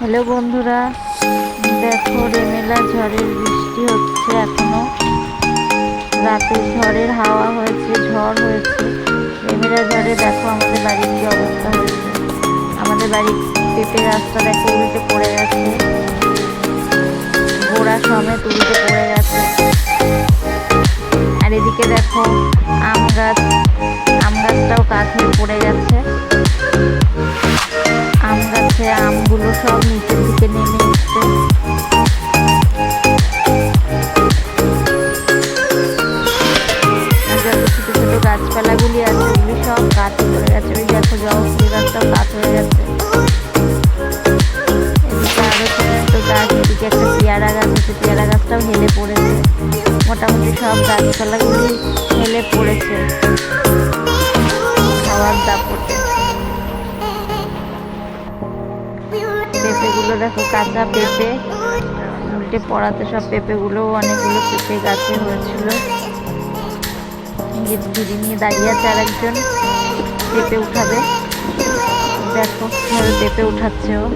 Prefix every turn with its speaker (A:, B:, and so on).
A: Hello বন্ধুরা, দেখো রেমেলা ঝড়ের বৃষ্টি হচ্ছে এখনও। রাতে ঝড়ের হাওয়া হয়েছে, ঝড় হয়েছে। রেমেলা ঝড়ে দেখো আমাদের বাড়ির কি অবস্থা হয়েছে। আমাদের বাড়ির পেঁপে রাস্তা দেখো উল্টে পড়ে গেছে। গোড়া সমেত উল্টে পড়ে গেছে। আর এদিকে দেখো আম গাছ, আম গাছটাও হয়ে পড়ে গেছে। গাছপালাগুলি আছে ওগুলি সব কাঠ পড়ে গেছে। ওই দেখো জবা ফুল গাছটাও কাঠ হয়ে গেছে। গাছ, এদিকে একটা পেয়ারা গাছ আছে। পেয়ারা গাছটাও হেলে পড়েছে। মোটামুটি সব গাছপালাগুলি হেলে পড়েছে। খাওয়ার দাপটে। পেঁপেগুলো দেখো কাঁচা পেঁপে। উল্টে পড়াতে সব পেঁপেগুলো অনেকগুলো পেঁপে গাছে হয়েছিল। এই ঝুড়ি নিয়ে দাঁড়িয়ে আছে আর একজন পেঁপে উঠাবে। দেখো পেঁপে উঠাচ্ছে ও।